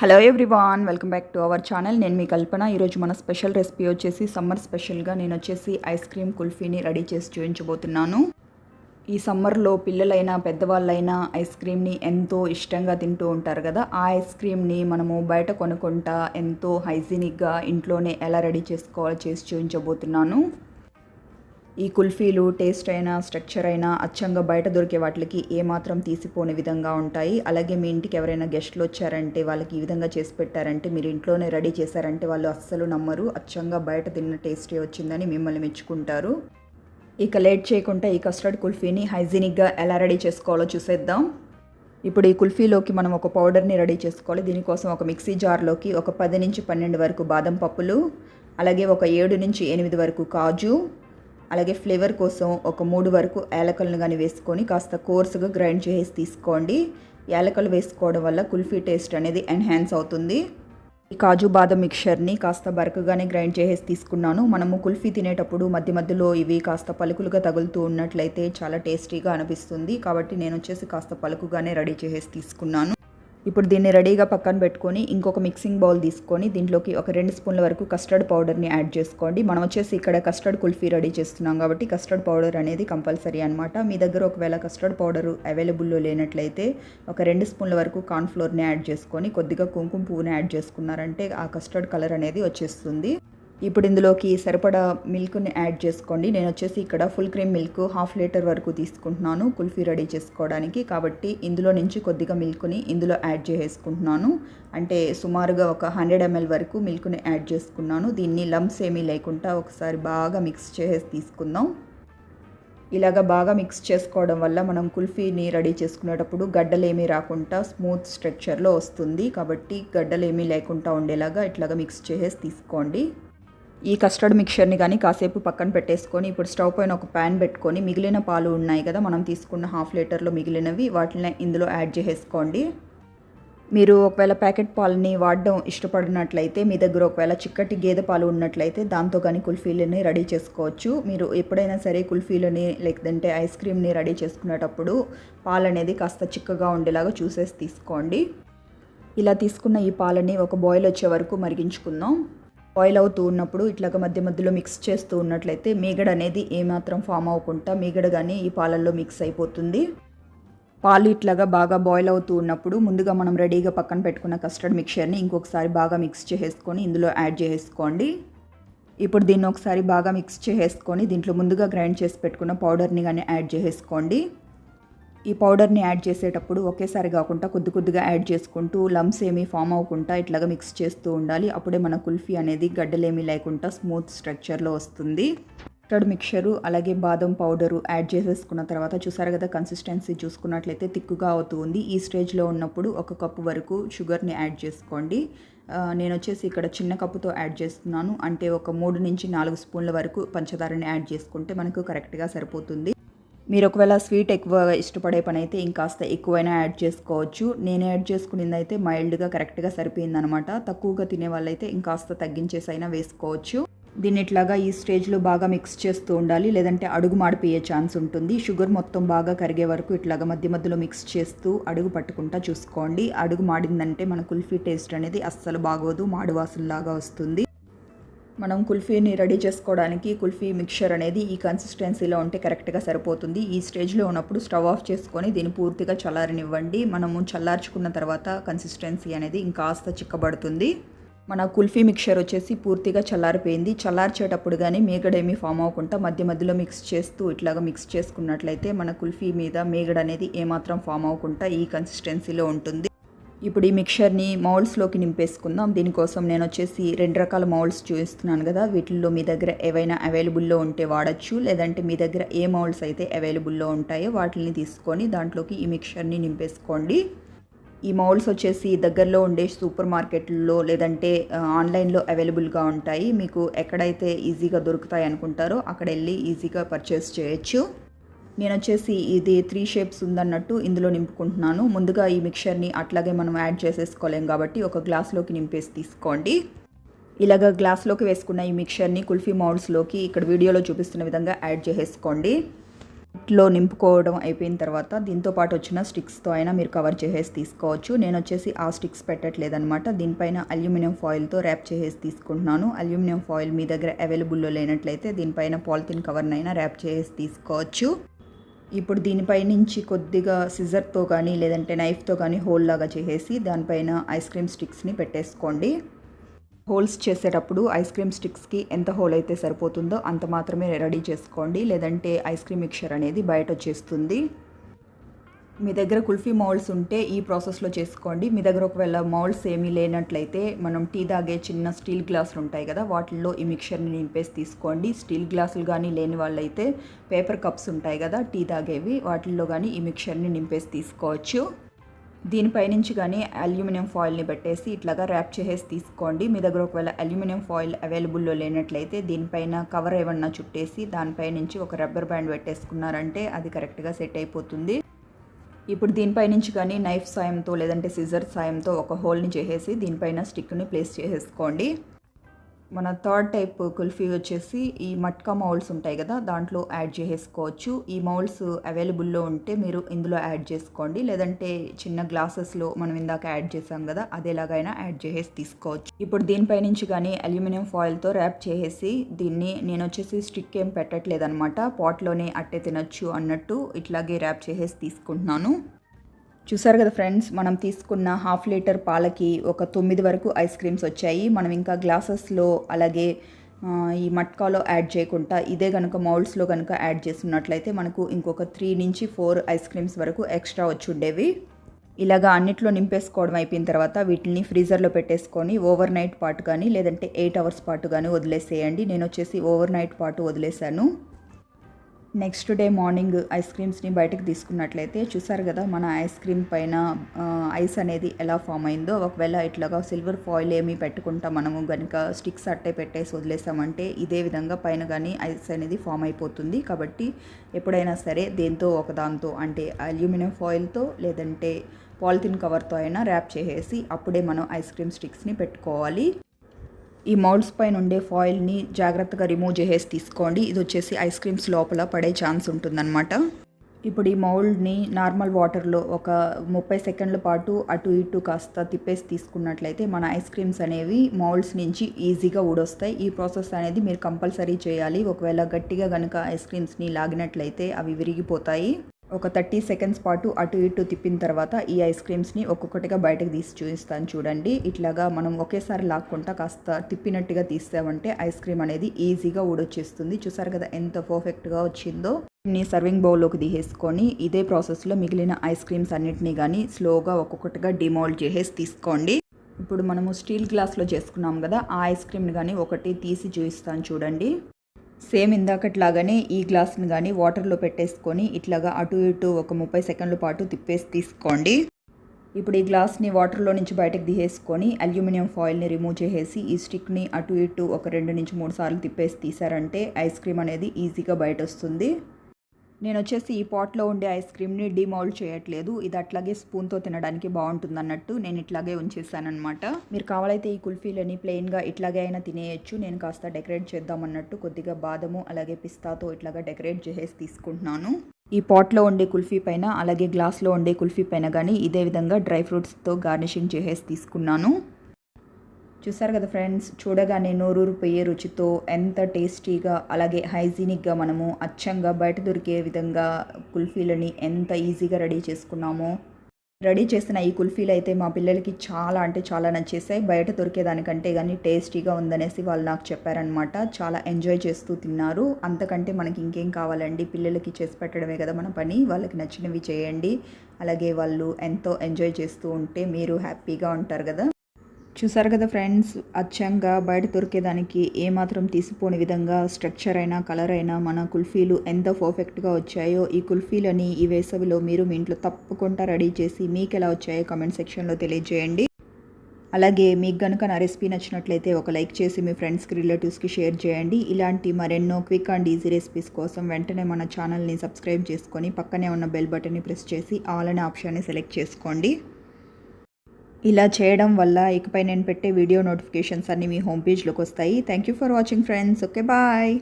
Hello everyone welcome back to our channel నేను మీ కల్పన. ఈరోజు మన స్పెషల్ రెసిపీ వచ్చేసి సమ్మర్ స్పెషల్గా నేను వచ్చేసి ఐస్ క్రీమ్ కుల్ఫీని రెడీ చేసి చూపించబోతున్నాను. ఈ సమ్మర్లో పిల్లలైనా పెద్దవాళ్ళైనా ఐస్ క్రీమ్ని ఎంతో ఇష్టంగా తింటూ ఉంటారు కదా. ఆ ఐస్ క్రీమ్ని మనము బయట కొనుక్కుంటా ఎంతో హైజీనిక్గా ఇంట్లోనే ఎలా రెడీ చేసుకోవాలో చేసి చూపించబోతున్నాను. ఈ కుల్ఫీలు టేస్ట్ అయినా స్ట్రక్చర్ అయినా అచ్చంగా బయట దొరికే వాటికి ఏమాత్రం తీసిపోని విధంగా ఉంటాయి. అలాగే మీ ఇంటికి ఎవరైనా గెస్ట్లు వచ్చారంటే వాళ్ళకి ఈ విధంగా చేసి పెట్టారంటే మీరు ఇంట్లోనే రెడీ చేశారంటే వాళ్ళు అస్సలు నమ్మరు. అచ్చంగా బయట తిన్న టేస్టే వచ్చిందని మిమ్మల్ని మెచ్చుకుంటారు. ఇక లేట్ చేయకుండా ఈ కస్టర్డ్ కుల్ఫీని హైజీనిక్గా ఎలా రెడీ చేసుకోవాలో చూసేద్దాం. ఇప్పుడు ఈ కుల్ఫీలోకి మనం ఒక పౌడర్ని రెడీ చేసుకోవాలి. దీనికోసం ఒక మిక్సీ జార్లోకి ఒక పది నుంచి పన్నెండు వరకు బాదం పప్పులు అలాగే ఒక ఏడు నుంచి ఎనిమిది వరకు కాజు అలాగే ఫ్లేవర్ కోసం ఒక మూడు వరకు యాలకలను కానీ వేసుకొని కాస్త కోర్సుగా గ్రైండ్ చేసి తీసుకోండి. యాలకలు వేసుకోవడం వల్ల కుల్ఫీ టేస్ట్ అనేది ఎన్హాన్స్ అవుతుంది. ఈ కాజు బాదం మిక్చర్ని కాస్త బరకగానే గ్రైండ్ చేసేసి తీసుకున్నాను. మనము కుల్ఫీ తినేటప్పుడు మధ్య మధ్యలో ఇవి కాస్త పలుకులుగా తగులుతూ ఉన్నట్లయితే చాలా టేస్టీగా అనిపిస్తుంది. కాబట్టి నేను వచ్చేసి కాస్త పలుకుగానే రెడీ చేసేసి తీసుకున్నాను. ఇప్పుడు దీన్ని రెడీగా పక్కన పెట్టుకొని ఇంకొక మిక్సింగ్ బౌల్ తీసుకొని దీంట్లోకి ఒక రెండు స్పూన్ల వరకు కస్టర్డ్ పౌడర్ని యాడ్ చేసుకోండి. మనం వచ్చేసి ఇక్కడ కస్టర్డ్ కుల్ఫీ రెడీ చేస్తున్నాం కాబట్టి కస్టర్డ్ పౌడర్ అనేది కంపల్సరీ అనమాట మీ దగ్గర ఒకవేళ కస్టర్డ్ పౌడర్ అవైలబుల్లో లేనట్లయితే ఒక రెండు స్పూన్ల వరకు కార్న్ఫ్లోర్ని యాడ్ చేసుకొని కొద్దిగా కుంకుమ పువ్వుని యాడ్ చేసుకున్నారంటే ఆ కస్టర్డ్ కలర్ అనేది వచ్చేస్తుంది. ఇప్పుడు ఇందులోకి సరిపడా మిల్క్ని యాడ్ చేసుకోండి. నేను వచ్చేసి ఇక్కడ full cream milk half litre వరకు తీసుకుంటున్నాను కుల్ఫీ రెడీ చేసుకోవడానికి. కాబట్టి ఇందులో నుంచి కొద్దిగా మిల్క్ని ఇందులో యాడ్ చేసేసుకుంటున్నాను. అంటే సుమారుగా ఒక హండ్రెడ్ ఎంఎల్ వరకు మిల్క్ని యాడ్ చేసుకున్నాను. దీన్ని లమ్స్ ఏమీ లేకుండా ఒకసారి బాగా మిక్స్ చేసేసి తీసుకుందాం. ఇలాగ బాగా మిక్స్ చేసుకోవడం వల్ల మనం కుల్ఫీని రెడీ చేసుకునేటప్పుడు గడ్డలేమీ రాకుండా స్మూత్ స్ట్రక్చర్లో వస్తుంది. కాబట్టి గడ్డలేమీ లేకుండా ఉండేలాగా ఇట్లాగా మిక్స్ చేసేసి తీసుకోండి. ఈ కస్టర్డ్ మిక్చర్ని కానీ కాసేపు పక్కన పెట్టేసుకొని ఇప్పుడు స్టవ్ పైన ఒక ప్యాన్ పెట్టుకొని మిగిలిన పాలు ఉన్నాయి కదా మనం తీసుకున్న హాఫ్ లీటర్లో మిగిలినవి వాటిని ఇందులో యాడ్ చేసేసుకోండి. మీరు ఒకవేళ ప్యాకెట్ పాలని వాడడం ఇష్టపడినట్లయితే మీ దగ్గర ఒకవేళ చిక్కటి గేదె పాలు ఉన్నట్లయితే దాంతో కానీ కుల్ఫీలని రెడీ చేసుకోవచ్చు. మీరు ఎప్పుడైనా సరే కుల్ఫీలని లేదంటే ఐస్ క్రీమ్ని రెడీ చేసుకునేటప్పుడు పాలు అనేది కాస్త చిక్కగా ఉండేలాగా చూసేసి తీసుకోండి. ఇలా తీసుకున్న ఈ పాలని ఒక బాయిల్ వచ్చే వరకు మరిగించుకుందాం. బాయిల్ అవుతూ ఉన్నప్పుడు ఇట్లాగ మధ్య మధ్యలో మిక్స్ చేస్తూ ఉన్నట్లయితే మీగడ అనేది ఏమాత్రం ఫామ్ అవ్వకుండా మీగడ కానీ ఈ పాలల్లో మిక్స్ అయిపోతుంది. పాలు ఇట్లాగా బాగా బాయిల్ అవుతూ ఉన్నప్పుడు ముందుగా మనం రెడీగా పక్కన పెట్టుకున్న కస్టర్డ్ మిక్చర్ని ఇంకొకసారి బాగా మిక్స్ చేసేసుకొని ఇందులో యాడ్ చేసుకోండి ఇప్పుడు దీన్ని ఒకసారి బాగా మిక్స్ చేసేసుకొని దీంట్లో ముందుగా గ్రైండ్ చేసి పెట్టుకున్న పౌడర్ని కానీ యాడ్ చేసేసుకోండి. ఈ పౌడర్ని యాడ్ చేసేటప్పుడు ఒకేసారి కాకుండా కొద్ది కొద్దిగా యాడ్ చేసుకుంటూ లమ్స్ ఏమీ ఫామ్ అవ్వకుండా ఇట్లాగా మిక్స్ చేస్తూ ఉండాలి. అప్పుడే మన కుల్ఫీ అనేది గడ్డలేమీ లేకుండా స్మూత్ స్ట్రక్చర్లో వస్తుంది. కస్టర్డ్ మిక్చరు అలాగే బాదం పౌడరు యాడ్ చేసేసుకున్న తర్వాత చూసారు కదా కన్సిస్టెన్సీ చూసుకున్నట్లయితే తిక్కుగా అవుతుంది ఈ స్టేజ్లో ఉన్నప్పుడు ఒక కప్పు వరకు షుగర్ని యాడ్ చేసుకోండి. నేను వచ్చేసి ఇక్కడ చిన్న కప్పుతో యాడ్ చేస్తున్నాను. అంటే ఒక మూడు నుంచి నాలుగు స్పూన్ల వరకు పంచదారని యాడ్ చేసుకుంటే మనకు కరెక్ట్గా సరిపోతుంది. మీరు ఒకవేళ స్వీట్ ఎక్కువ ఇష్టపడే పని అయితే ఇంకాస్త ఎక్కువైనా యాడ్ చేసుకోవచ్చు. నేను యాడ్ చేసుకునేది అయితే మైల్డ్గా కరెక్ట్గా సరిపోయిందనమాట. తక్కువగా తినే వాళ్ళైతే ఇంకాస్త తగ్గించేసి అయినా వేసుకోవచ్చు. దీన్ని ఇట్లాగా ఈ స్టేజ్లో బాగా మిక్స్ చేస్తూ ఉండాలి. లేదంటే అడుగు మాడిపోయే ఛాన్స్ ఉంటుంది. షుగర్ మొత్తం బాగా కరిగే వరకు ఇట్లాగా మధ్య మధ్యలో మిక్స్ చేస్తూ అడుగు పట్టుకుంటా చూసుకోండి. అడుగు మాడిందంటే మన కుల్ఫీ టేస్ట్ అనేది అస్సలు బాగోదు. మాడువాసుల్లాగా వస్తుంది. మనం కుల్ఫీని రెడీ చేసుకోవడానికి కుల్ఫీ మిక్చర్ అనేది ఈ కన్సిస్టెన్సీలో ఉంటే కరెక్ట్గా సరిపోతుంది. ఈ స్టేజ్లో ఉన్నప్పుడు స్టవ్ ఆఫ్ చేసుకొని దీన్ని పూర్తిగా చల్లారనివ్వండి. మనము చల్లార్చుకున్న తర్వాత కన్సిస్టెన్సీ అనేది ఇంకాస్త చిక్కబడుతుంది. మన కుల్ఫీ మిక్చర్ వచ్చేసి పూర్తిగా చల్లారిపోయింది. చల్లార్చేటప్పుడు కానీ మేగడేమీ ఫామ్ అవ్వకుండా మధ్య మధ్యలో మిక్స్ చేస్తూ ఇట్లాగా మిక్స్ చేసుకున్నట్లయితే మన కుల్ఫీ మీద మేగడ అనేది ఏమాత్రం ఫామ్ అవ్వకుండా ఈ కన్సిస్టెన్సీలో ఉంటుంది. ఇప్పుడు ఈ మిక్చర్ని మౌల్స్లోకి నింపేసుకుందాం. దీనికోసం నేను వచ్చేసి రెండు రకాల మౌల్స్ చూపిస్తున్నాను కదా. వీటిల్లో మీ దగ్గర ఏవైనా అవైలబుల్లో ఉంటే వాడచ్చు. లేదంటే మీ దగ్గర ఏ మౌల్స్ అయితే అవైలబుల్లో ఉంటాయో వాటిని తీసుకొని దాంట్లోకి ఈ మిక్చర్ని నింపేసుకోండి. ఈ మౌల్స్ వచ్చేసి దగ్గరలో ఉండే సూపర్ మార్కెట్లో లేదంటే ఆన్లైన్లో అవైలబుల్గా ఉంటాయి. మీకు ఎక్కడైతే ఈజీగా దొరుకుతాయి అనుకుంటారో అక్కడ వెళ్ళి ఈజీగా పర్చేస్ చేయొచ్చు. నేను వచ్చేసి ఇది త్రీ షేప్స్ ఉందన్నట్టు ఇందులో నింపుకుంటున్నాను. ముందుగా ఈ మిక్చర్ని అట్లాగే మనం యాడ్ చేసేసుకోలేం కాబట్టి ఒక గ్లాస్లోకి నింపేసి తీసుకోండి. ఇలాగ గ్లాస్లోకి వేసుకున్న ఈ మిక్చర్ని కుల్ఫీ మౌల్స్లోకి ఇక్కడ వీడియోలో చూపిస్తున్న విధంగా యాడ్ చేసేసుకోండి. లో నింపుకోవడం అయిపోయిన తర్వాత దీంతో పాటు వచ్చిన స్టిక్స్తో అయినా మీరు కవర్ చేసేసి తీసుకోవచ్చు. నేను వచ్చేసి ఆ స్టిక్స్ పెట్టట్లేదనమాట దీనిపైన అల్యూమినియం ఫాయిల్తో ర్యాప్ చేసేసి తీసుకుంటున్నాను. అల్యూమినియం ఫాయిల్ మీ దగ్గర అవైలబుల్లో లేనట్లయితే దీనిపైన పాలిథిన్ కవర్నైనా ర్యాప్ చేసేసి తీసుకోవచ్చు. ఇప్పుడు దీనిపై నుంచి కొద్దిగా సిజర్తో కానీ లేదంటే నైఫ్తో కానీ హోల్ లాగా చేసేసి దానిపైన ఐస్ క్రీమ్ స్టిక్స్ని పెట్టేసుకోండి. హోల్స్ చేసేటప్పుడు ఐస్ క్రీమ్ స్టిక్స్కి ఎంత హోల్ అయితే సరిపోతుందో అంత మాత్రమే రెడీ చేసుకోండి. లేదంటే ఐస్ క్రీమ్ మిక్చర్ అనేది బయట వచ్చేస్తుంది. మీ దగ్గర కుల్ఫీ మౌల్డ్స్ ఉంటే ఈ ప్రాసెస్లో చేసుకోండి. మీ దగ్గర ఒకవేళ మౌల్డ్స్ ఏమీ లేనట్లయితే మనం టీ తాగే చిన్న స్టీల్ గ్లాసులు ఉంటాయి కదా వాటిల్లో ఈ మిక్చర్ని నింపేసి తీసుకోండి. స్టీల్ గ్లాసులు కానీ లేని వాళ్ళైతే పేపర్ కప్స్ ఉంటాయి కదా టీ తాగేవి వాటిల్లో కానీ ఈ మిక్చర్ని నింపేసి తీసుకోవచ్చు. దీనిపైనుంచి కానీ అల్యూమినియం ఫాయిల్ని పెట్టేసి ఇట్లాగా ర్యాప్ చేసేసి తీసుకోండి. మీ దగ్గర ఒకవేళ అల్యూమినియం ఫాయిల్ అవైలబుల్లో లేనట్లయితే దీనిపైన కవర్ ఏమన్నా చుట్టేసి దానిపై నుంచి ఒక రబ్బర్ బ్యాండ్ పెట్టేసుకున్నారంటే అది కరెక్ట్గా సెట్ అయిపోతుంది. ఇప్పుడు దీనిపై నుంచి కానీ నైఫ్ సాయంతో లేదంటే సిజర్ సాయంతో ఒక హోల్ని చేసేసి దీనిపైన స్టిక్ని ప్లేస్ చేసేసుకోండి. మన థర్డ్ టైప్ కుల్ఫీ వచ్చేసి ఈ మట్కా మౌల్డ్స్ ఉంటాయి కదా దాంట్లో యాడ్ చేసేసుకోవచ్చు. ఈ మౌల్డ్స్ అవైలబుల్లో ఉంటే మీరు ఇందులో యాడ్ చేసుకోండి. లేదంటే చిన్న గ్లాసెస్లో మనం ఇందాక యాడ్ చేసాం కదా అదేలాగైనా యాడ్ చేసేసి తీసుకోవచ్చు. ఇప్పుడు దీనిపై నుంచి కానీ అల్యూమినియం ఫాయిల్తో ర్యాప్ చేసేసి దీన్ని నేను వచ్చేసి స్టిక్ ఏం పెట్టట్లేదనమాట పాట్లోనే అట్టే తినొచ్చు అన్నట్టు ఇట్లాగే ర్యాప్ చేసేసి తీసుకుంటున్నాను. చూసారు కదా ఫ్రెండ్స్ మనం తీసుకున్న హాఫ్ లీటర్ పాలకి ఒక తొమ్మిది వరకు ఐస్ క్రీమ్స్ వచ్చాయి. మనం ఇంకా గ్లాసెస్లో అలాగే ఈ మట్కాలో యాడ్ చేయకుండా ఇదే కనుక మౌల్డ్స్లో కనుక యాడ్ చేస్తున్నట్లయితే మనకు ఇంకొక త్రీ నుంచి ఫోర్ ఐస్ క్రీమ్స్ వరకు ఎక్స్ట్రా వచ్చి ఉండేవి. ఇలాగా అన్నిట్లో నింపేసుకోవడం అయిపోయిన తర్వాత వీటిని ఫ్రీజర్లో పెట్టేసుకొని ఓవర్ నైట్ పాటు కానీ లేదంటే ఎయిట్ అవర్స్ పాటు కానీ వదిలేసేయండి. నేను వచ్చేసి ఓవర్ నైట్ పాటు వదిలేశాను నెక్స్ట్ డే మార్నింగ్ ఐస్ క్రీమ్స్ని బయటకు తీసుకున్నట్లయితే చూసారు కదా మన ఐస్ క్రీమ్ పైన ఐస్ అనేది ఎలా ఫామ్ అయిందో. ఒకవేళ ఇట్లాగా సిల్వర్ ఫాయిల్ ఏమి పెట్టుకుంటా మనము కనుక స్టిక్స్ అట్టే పెట్టేసి వదిలేసామంటే ఇదే విధంగా పైన కానీ ఐస్ అనేది ఫామ్ అయిపోతుంది. కాబట్టి ఎప్పుడైనా సరే దేంతో ఒకదాంతో అంటే అల్యూమినియం ఫాయిల్తో లేదంటే పాలిథిన్ కవర్తో అయినా ర్యాప్ చేసేసి అప్పుడే మనం ఐస్ క్రీమ్ స్టిక్స్ని పెట్టుకోవాలి. ఈ మౌల్డ్స్ పైన ఉండే ఫాయిల్ని జాగ్రత్తగా రిమూవ్ చేసేసి తీసుకోండి. ఇది వచ్చేసి ఐస్ క్రీమ్స్ లోపల పడే ఛాన్స్ ఉంటుందన్నమాట. ఇప్పుడు ఈ మౌల్డ్ని నార్మల్ వాటర్లో ఒక ముప్పై సెకండ్ల పాటు అటు ఇటు కాస్త తిప్పేసి తీసుకున్నట్లయితే మన ఐస్ క్రీమ్స్ అనేవి మౌల్డ్స్ నుంచి ఈజీగా ఊడొస్తాయి. ఈ ప్రాసెస్ అనేది మీరు కంపల్సరీ చేయాలి. ఒకవేళ గట్టిగా కనుక ఐస్ క్రీమ్స్ని లాగినట్లయితే అవి విరిగిపోతాయి. ఒక థర్టీ సెకండ్స్ పాటు అటు ఇటు తిప్పిన తర్వాత ఈ ఐస్ క్రీమ్స్ని ఒక్కొక్కటిగా బయటకు తీసి చూపిస్తాను చూడండి. ఇట్లాగా మనం ఒకేసారి లాక్కుంటా కాస్త తిప్పినట్టుగా తీసామంటే ఐస్ క్రీమ్ అనేది ఈజీగా ఊడొచ్చేస్తుంది. చూసారు కదా ఎంత పర్ఫెక్ట్గా వచ్చిందో. ని సర్వింగ్ బౌల్లోకి తీసేసుకొని ఇదే ప్రాసెస్లో మిగిలిన ఐస్ క్రీమ్స్ అన్నిటినీ కానీ స్లోగా ఒక్కొక్కటిగా డిమోల్డ్ చేసేసి తీసుకోండి. ఇప్పుడు మనము స్టీల్ గ్లాస్లో చేసుకున్నాం కదా ఆ ఐస్ క్రీమ్ని కానీ ఒకటి తీసి చూపిస్తాను చూడండి. సేమ్ ఇందాకట్లాగానే ఈ గ్లాస్ని కానీ వాటర్లో పెట్టేసుకొని ఇట్లాగా అటు ఇటు ఒక ముప్పై సెకండ్ల పాటు తిప్పేసి తీసుకోండి. ఇప్పుడు ఈ గ్లాస్ని వాటర్లో నుంచి బయటకు తీసేసుకొని అల్యూమినియం ఫాయిల్ని రిమూవ్ చేసేసి ఈ స్టిక్ని అటు ఇటు ఒక రెండు నుంచి మూడు సార్లు తిప్పేసి తీసారంటే ఐస్ క్రీమ్ అనేది ఈజీగా బయట వస్తుంది నేను వచ్చేసి ఈ పాట్లో ఉండే ఐస్ క్రీమ్ని డిమౌల్డ్ చేయట్లేదు. ఇది అట్లాగే స్పూన్తో తినడానికి బాగుంటుంది అన్నట్టు నేను ఇట్లాగే ఉంచేసానమాట మీరు కావాలైతే ఈ కుల్ఫీలని ప్లెయిన్గా ఇట్లాగే అయినా తినేయచ్చు. నేను కాస్త డెకరేట్ చేద్దాం అన్నట్టు కొద్దిగా బాదము అలాగే పిస్తాతో ఇట్లాగా డెకరేట్ చేసేసి తీసుకుంటున్నాను. ఈ పాట్లో ఉండే కుల్ఫీ పైన అలాగే గ్లాస్లో ఉండే కుల్ఫీ పైన కానీ ఇదే విధంగా డ్రై ఫ్రూట్స్తో గార్నిషింగ్ చేసేసి తీసుకున్నాను. చూసారు కదా ఫ్రెండ్స్? చూడగానే నోరూరిపోయే రుచితో ఎంత టేస్టీగా అలాగే హైజీనిక్గా మనము అచ్చంగా బయట దొరికే విధంగా కుల్ఫీలని ఎంత ఈజీగా రెడీ చేసుకున్నామో. రెడీ చేసిన ఈ కుల్ఫీలు అయితే మా పిల్లలకి చాలా అంటే చాలా నచ్చేసాయి. బయట దొరికేదానికంటే కానీ టేస్టీగా ఉందనేసి వాళ్ళు నాకు చెప్పారనమాట చాలా ఎంజాయ్ చేస్తూ తిన్నారు. అంతకంటే మనకి ఇంకేం కావాలండి? పిల్లలకి చేసి పెట్టడమే కదా మన పని. వాళ్ళకి నచ్చినవి చేయండి. అలాగే వాళ్ళు ఎంతో ఎంజాయ్ చేస్తూ ఉంటే మీరు హ్యాపీగా ఉంటారు కదా. చూసారు కదా ఫ్రెండ్స్ అచ్చంగా బయట దొరికేదానికి ఏమాత్రం తీసిపోని విధంగా స్ట్రక్చర్ అయినా కలర్ అయినా మన కుల్ఫీలు ఎంత పర్ఫెక్ట్గా వచ్చాయో ఈ కుల్ఫీలని ఈ వేసవిలో మీరు మీ ఇంట్లో తప్పకుండా రెడీ చేసి మీకు ఎలా వచ్చాయో కమెంట్ సెక్షన్లో తెలియజేయండి. అలాగే మీకు కనుక నా రెసిపీ నచ్చినట్లయితే ఒక లైక్ చేసి మీ ఫ్రెండ్స్కి రిలేటివ్స్కి షేర్ చేయండి. ఇలాంటి మరెన్నో క్విక్ అండ్ ఈజీ రెసిపీస్ కోసం వెంటనే మన ఛానల్ని సబ్స్క్రైబ్ చేసుకొని పక్కనే ఉన్న బెల్ బటన్ని ప్రెస్ చేసి ఆల్ అనే ఆప్షన్ని సెలెక్ట్ చేసుకోండి. ఇలా చేయడం వల్ల ఇకపై నేను పెట్టే వీడియో నోటిఫికేషన్స్ అన్నీ మీ హోమ్ పేజ్లోకి వస్తాయి. Thank you for watching friends okay bye